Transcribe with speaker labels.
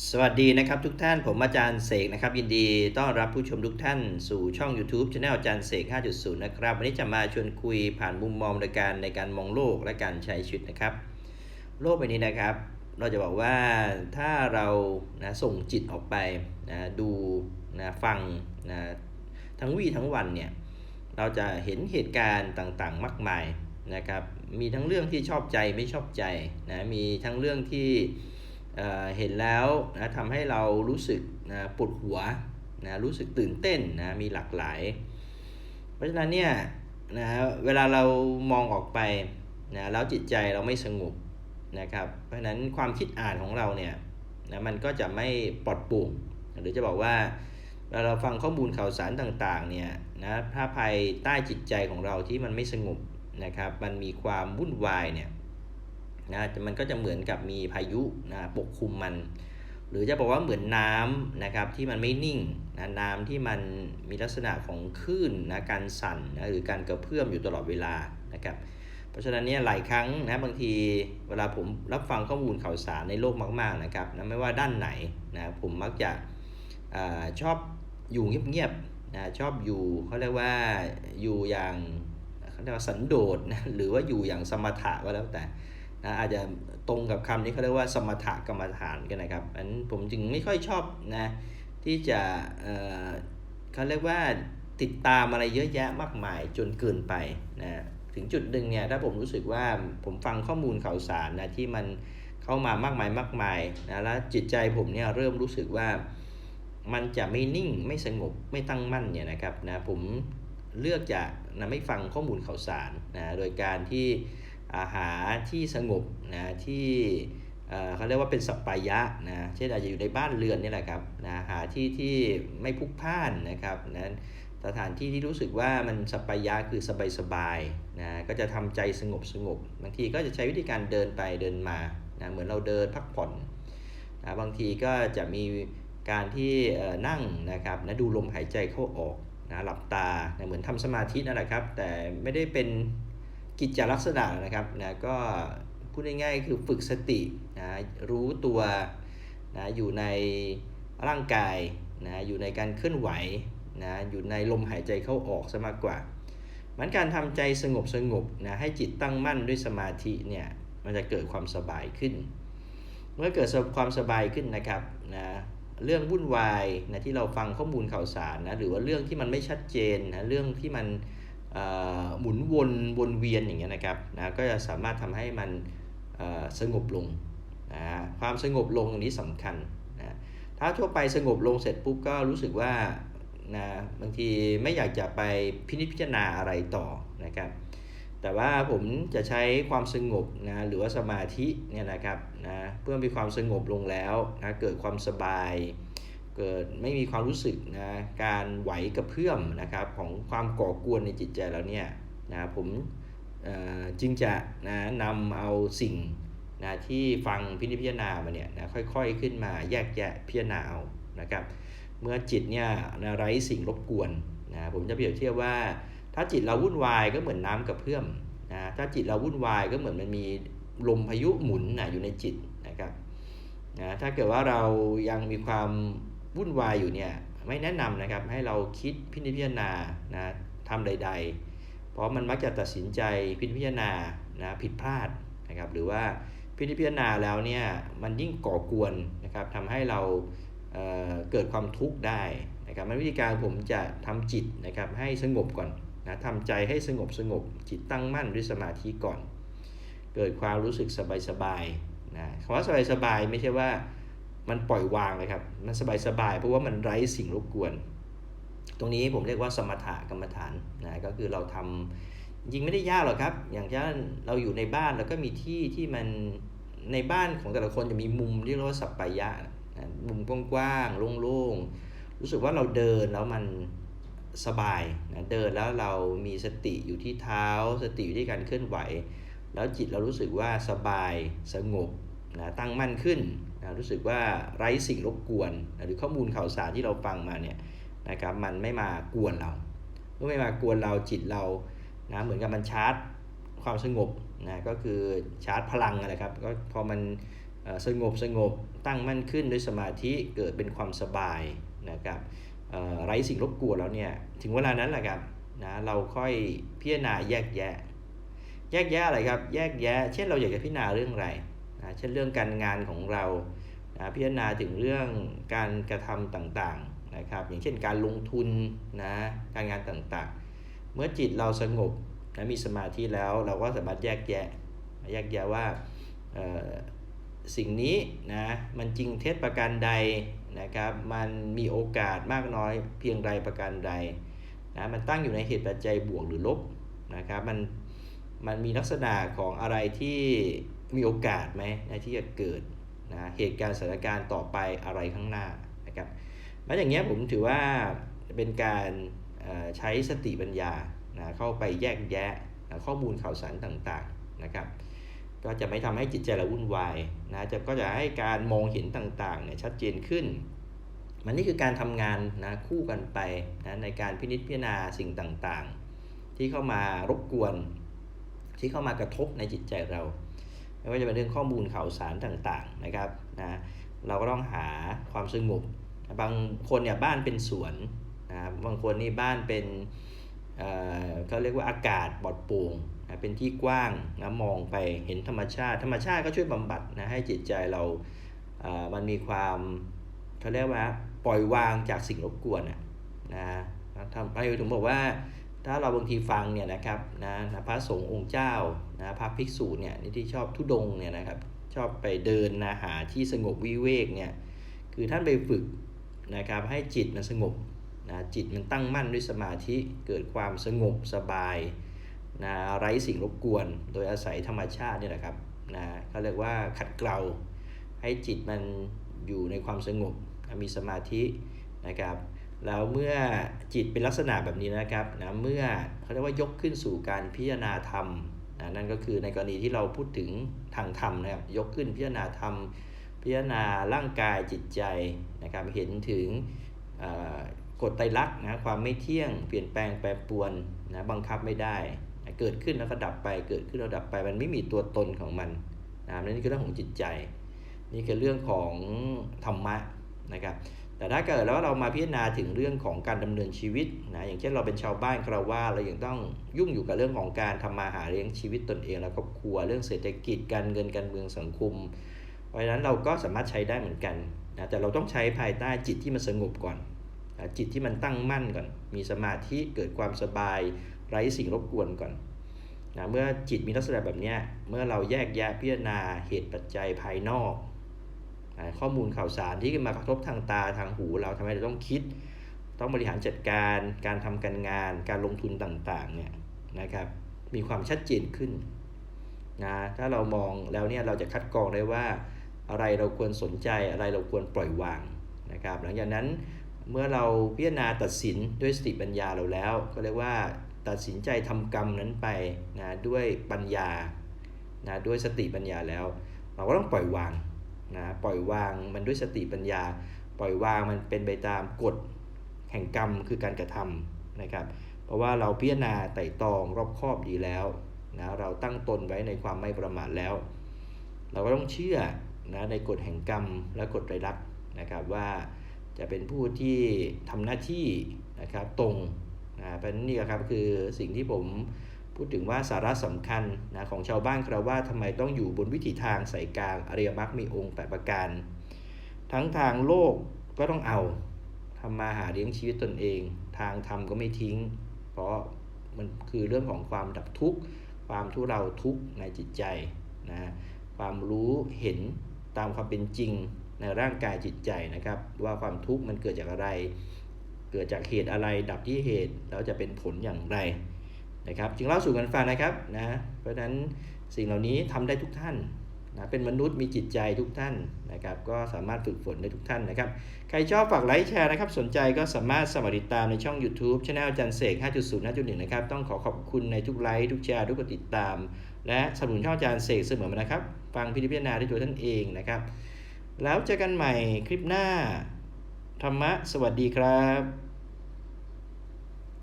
Speaker 1: สวัสดีนะครับทุกท่านผมอาจารย์เสกนะครับ ยินดีต้อนรับผู้ชมทุกท่านสู่ช่อง YouTube c h anel อาจารย์เสก 5.0 นะครับ วันนี้จะมาชวนคุยผ่านมุมมองในการในการมองโลกและการใช้ชีวิตนะครับ โลกใบนี้นะครับ เราจะบอกว่าถ้าเรานะส่งจิตออกไปนะดูนะฟังนะทั้งวี่ทั้งวันเนี่ยเราจะเห็นเหตุการณ์ต่างๆ มากมายนะครับ มีทั้งเรื่องที่ชอบใจไม่ชอบใจนะมีทั้งเรื่องที่ เเห็นแล้วนะทำให้เรารู้สึกนะปวดหัวนะรู้สึกตื่นเต้นนะมีหลากหลาย เพราะฉะนั้นเนี่ยนะเวลาเรามองออกไปนะแล้วจิตใจเราไม่สงบนะครับ เพราะฉะนั้นความคิดอ่านของเราเนี่ยนะมันก็จะไม่ปลอดโปร่งหรือจะบอกว่าเวลาเราฟังข้อมูลข่าวสารต่างๆเนี่ยนะถ้าภายใต้จิตใจของเราที่มันไม่สงบนะครับ มันมีความวุ่นวายเนี่ย นะมันก็จะเหมือนกับมีพายุนะปกคลุมมัน หรือจะบอกว่าเหมือนน้ำนะครับที่มันไม่นิ่งนะน้ำที่มันมีลักษณะของคลื่นนะการสั่นนะหรือการกระเพื่อมอยู่ตลอดเวลานะครับเพราะฉะนั้นเนี่ยหลายครั้งนะบางทีเวลาผมรับฟังข้อมูลข่าวสารในโลกมากๆนะครับนะไม่ว่าด้านไหนนะผมมักจะอชอบอยู่เงียบๆนะชอบอยู่เขาเรียกว่าอยู่อย่างเขาเรียกว่าสันโดษนะหรือว่าอยู่อย่างสมถะก็แล้วแต่ นะอาจจะตรงกับคำนี้เขาเรียกว่าสมถะกรรมฐานกันนะครับอันผมจึงไม่ค่อยชอบนะที่จะเเขาเรียกว่าติดตามอะไรเยอะแยะมากมายจนเกินไปนะถึงจุดหนึ่งเนี่ยถ้าผมรู้สึกว่าผมฟังข้อมูลข่าวสารนะที่มันเข้ามามากมายมากมายนะแล้วจิตใจผมเนี่ยเริ่มรู้สึกว่ามันจะไม่นิ่งไม่สงบไม่ตั้งมั่นเนี่ยนะครับนะผมเลือกจะนะไม่ฟังข้อมูลข่าวสารนะโดยการที่ หาที่สงบนะที่เขาเรียกว่าเป็นสัปปายะนะเช่นอาจจะอยู่ในบ้านเรือนนี่แหละครับนะหาที่ที่ไม่พุกพ่านนะครับนะสถานที่ที่รู้สึกว่ามันสัปปายะคือสบายๆนะก็จะทำใจสงบสงบบางทีก็จะใช้วิธีการเดินไปเดินมานะเหมือนเราเดินพักผ่อนนะบางทีก็จะมีการที่นั่งนะครับนะดูลมหายใจเข้าออกนะหลับตานะเหมือนทำสมาธินั่นแหละครับ แต่ไม่ได้เป็น กิจลักษณะนะครับนะก็พูดง่ายๆคือฝึกสตินะรู้ตัวนะอยู่ในร่างกายนะอยู่ในการเคลื่อนไหวนะอยู่ในลมหายใจเข้าออกซะมากกว่า มันการทำใจสงบสงบนะให้จิตตั้งมั่นด้วยสมาธิเนี่ยมันจะเกิดความสบายขึ้น เมื่อเกิดความสบายขึ้นนะครับนะเรื่องวุ่นวายนะที่เราฟังข้อมูลข่าวสารนะหรือว่าเรื่องที่มันไม่ชัดเจนนะเรื่องที่มัน หมุนวนวนเวียนอย่างเงี้ยนะครับนะก็จะสามารถทำให้มันสงบลงนะความสงบลงตรงนี้สำคัญนะถ้าทั่วไปสงบลงเสร็จปุ๊บก็รู้สึกว่านะบางทีไม่อยากจะไปพินิจพิจารณาอะไรต่อนะครับแต่ว่าผมจะใช้ความสงบนะหรือว่าสมาธิเนี่ยนะครับนะเพื่อมีความสงบลงแล้วนะเกิดความสบาย เกิดไม่มีความรู้สึกนะการไหวกระเพื่อมนะครับของความก่อกวนในจิตใจแล้วเนี่ยนะผมจึงจะนะนำเอาสิ่งนะที่ฟังพินิจพิจารณามาเนี่ยนะค่อยๆขึ้นมาแยกแยะพิจารณาเอานะครับเมื่อจิตเนี่ยนะไร้สิ่งรบกวนนะผมจะเปรียบเทียบว่า ถ้าจิตเราวุ่นวายก็เหมือนน้ากระเพื่อมนะถ้าจิตเราวุ่นวายก็เหมือนมันมีลมพายุหมุนนะอยู่ในจิตนะครับนะถ้าเกิดว่าเรายังมีความ วุ่นวายอยู่เนี่ยไม่แนะนำนะครับให้เราคิดพิจารณานะทำใด ๆ เพราะมันมักจะตัดสินใจพิจารณานะผิดพลาดนะครับหรือว่าพิจารณาแล้วเนี่ยมันยิ่งก่อกวนนะครับทำให้เราเเกิดความทุกข์ได้นะครับวิธีการผมจะทำจิตนะครับให้สงบก่อนนะทำใจให้สงบสงบจิตตั้งมั่นด้วยสมาธิก่อน เกิดความรู้สึกสบายๆนะคำว่าสบายๆไม่ใช่ว่า มันปล่อยวางเลยครับ มันสบายๆ เพราะว่ามันไร้สิ่งรบกวน ตรงนี้ผมเรียกว่าสมถะกรรมฐานนะ ก็คือเราทำยิงไม่ได้ยากหรอกครับ อย่างเช่นเราอยู่ในบ้านแล้วก็มีที่ที่มันในบ้านของแต่ละคนจะมีมุมที่เรียกว่าสัปปายะนะมุมกว้างๆ โล่งๆ รู้สึกว่าเราเดินแล้วมันสบายนะเดินแล้วเรามีสติอยู่ที่เท้า สติอยู่ที่การเคลื่อนไหว แล้วจิตเรารู้สึกว่าสบายสงบนะตั้งมั่นขึ้น นะรู้สึกว่าไร้สิ่งรบกวนนะหรือข้อมูลข่าวสารที่เราฟังมาเนี่ยนะครับมันไม่มากวนเราเมื่อไม่มากวนเราจิตเรานะเหมือนกับมันชาร์จความสงบนะก็คือชาร์จพลังอะไรครับก็พอมันสงบสงบตั้งมั่นขึ้นด้วยสมาธิเกิดเป็นความสบายนะครับไร้สิ่งรบกวนแล้วเนี่ยถึงเวลานั้นแหละครับนะเราค่อยพิจารณาแยกแยะ แยกแยะอะไรครับ แยกแยะ เช่นเราอยากจะพิจารณาเรื่องอะไร นะเช่นเรื่องการงานของเรานะพิจารณาถึงเรื่องการกระทำต่างๆนะครับอย่างเช่นการลงทุนนะการงานต่างๆ เมื่อจิตเราสงบนะมีสมาธิแล้วเราก็สามารถแยกแยะแยกแยะว่าเอ่อสิ่งนี้นะมันจริงเท็จประการใดนะครับมันมีโอกาสมากน้อยเพียงใดประการใดนะมันตั้งอยู่ในเหตุปัจจัยบวกหรือลบนะครับมันมันมีลักษณะของอะไรที่ มีโอกาสไหมนะที่จะเกิดนะเหตุการณ์สถานการณ์ต่อไปอะไรข้างหน้านะครับแล้วอย่างเงี้ยผมถือว่าเป็นการใช้สติปัญญานะเข้าไปแยกแยะนะข้อมูลข่าวสารต่างๆนะครับ ก็จะไม่ทำให้จิตใจเราวุ่นวายนะจะก็จะให้การมองเห็นต่างๆเนี่ยชัดเจนขึ้น มันนี่คือการทำงานนะคู่กันไปนะในการพินิจพิจารณาสิ่งต่างๆ ที่เข้ามารบกวน ที่เข้ามากระทบในจิตใจเรา ไม่ว่าจะเป็นเรื่องข้อมูลข่าวสารต่างๆนะครับนะเราก็ต้องหาความสงบบางคนเนี่ยบ้านเป็นสวนนะบางคนนี่บ้านเป็นเออเขาเรียกว่าอากาศปลอดโปร่งนะเป็นที่กว้างนะมองไปเห็นธรรมชาติ ธรรมชาติก็ช่วยบำบัดนะให้จิตใจเราเออมันมีความเขาเรียกว่าปล่อยวางจากสิ่งรบกวนนะนะทำไปถึงบอกว่า ถ้าเราบางทีฟังเนี่ยนะครับนะนะพระสงฆ์องค์เจ้านะพระภิกษุเนี่ยนที่ชอบทุดงเนี่ยนะครับชอบไปเดินนะหาที่สงบวิเวกเนี่ยคือท่านไปฝึกนะครับให้จิตมันสงบนะจิตมันตั้งมั่นด้วยสมาธิเกิดความสงบสบายนะไร้สิ่งรบกวน โดยอาศัยธรรมชาตินี่แหละครับนะเขาเรียกว่าขัดเกลาให้จิตมันอยู่ในความสงบมีสมาธินะครับ แล้วเมื่อจิตเป็นลักษณะแบบนี้นะครับนะเมื่อเขาเรียกว่ายกขึ้นสู่การพิจารณาธรรมนะนั่นก็คือในกรณีที่เราพูดถึงทางธรรมนะครับยกขึ้นพิจารณาธรรม พิจารณาร่างกายจิตใจนะครับเห็นถึงกฎไตรลักษณ์นะความไม่เที่ยงเปลี่ยนแปลงแปรปรวนนะบังคับไม่ได้นะเกิดขึ้นแล้วก็ดับไปเกิดขึ้นแล้วดับไปมันไม่มีตัวตนของมันนะนั่นคือเรื่องของจิตใจ นี่คือเรื่องของธรรมะนะครับ แต่ถ้าเกิดแล้วเรามาพิจารณาถึงเรื่องของการดำเนินชีวิตนะอย่างเช่นเราเป็นชาวบ้านคราวาเรายังต้องยุ่งอยู่กับเรื่องของการทำมาหาเลี้ยงชีวิตตนเอง และครอบครัวเรื่องเศรษฐกิจการเงินการเมืองสังคม เพราะฉะนั้นเราก็สามารถใช้ได้เหมือนกันนะแต่เราต้องใช้ภายใต้จิตที่มันสงบก่อนนะจิตที่มันตั้งมั่นก่อน มีสมาธิเกิดความสบายไร้สิ่งรบกวนก่อนนะเมื่อจิตมีลักษณะแบบนี้เมื่อเราแยกแยะพิจารณาเหตุปัจจัยภายนอก ข้อมูลข่าวสารที่มากระทบทางตาทางหู เราทำให้เราต้องคิด ต้องบริหารจัดการ การทำการงาน การลงทุนต่างๆเนี่ยนะครับ มีความชัดเจนขึ้นนะถ้าเรามองแล้วเนี่ยเราจะคัดกรองได้ว่า อะไรเราควรสนใจอะไรเราควรปล่อยวางนะครับ หลังจากนั้นเมื่อเราพิจารณาตัดสินด้วยสติปัญญาเราแล้ว ก็เรียกว่าตัดสินใจทำกรรมนั้นไปนะด้วยปัญญานะด้วยสติปัญญาแล้ว เราก็ต้องปล่อยวาง นะปล่อยวางมันด้วยสติปัญญา ปล่อยวางมันเป็นไปตามกฎแห่งกรรมคือการกระทำนะครับ เพราะว่าเราพิจารณาไต่ตรองรอบคอบดีแล้วนะเราตั้งตนไว้ในความไม่ประมาทแล้ว เราก็ต้องเชื่อนะในกฎแห่งกรรมและกฎไตรลักษณ์นะครับว่าจะเป็นผู้ที่ทำหน้าที่นะครับตรงนะเป็นนี่ครับคือสิ่งที่ผม พูดถึงว่าสาระสำคัญนะของชาวบ้านคราวว่าทำไมต้องอยู่บนวิถีทางสายกลางอริยมรรคมีองค์แปดประการ ทั้งทางโลกก็ต้องเอาทำมาหาเลี้ยงชีวิตตนเอง ทางธรรมก็ไม่ทิ้ง เพราะมันคือเรื่องของความดับทุกข์ ความทุเราทุกข์ในจิตใจนะความรู้เห็นตามความเป็นจริงในร่างกายจิตใจนะครับ ว่าความทุกข์มันเกิดจากอะไร เกิดจากเหตุอะไรดับที่เหตุแล้วจะเป็นผลอย่างไร นะครับจึงเล่าสู่กันฟังนะครับนะเพราะฉะนั้นสิ่งเหล่านี้ทำได้ทุกท่านนะเป็นมนุษย์มีจิตใจทุกท่านนะครับ ก็สามารถฝึกฝนได้ทุกท่านนะครับ ใครชอบฝากไลค์แชร์นะครับ สนใจก็สามารถสมัครติดตามในช่อง YouTube Channel จันเสก 5.0 5.1 นะครับ ต้องขอขอบคุณในทุกไลค์ทุกแชร์ทุกกดติดตาม และสนับสนุนช่องจันเสกเสมอมานะครับ ฟังพิจารณาด้วยตัวท่านเองนะครับ แล้วเจอกันใหม่คลิปหน้าธรรมะสวัสดีครับ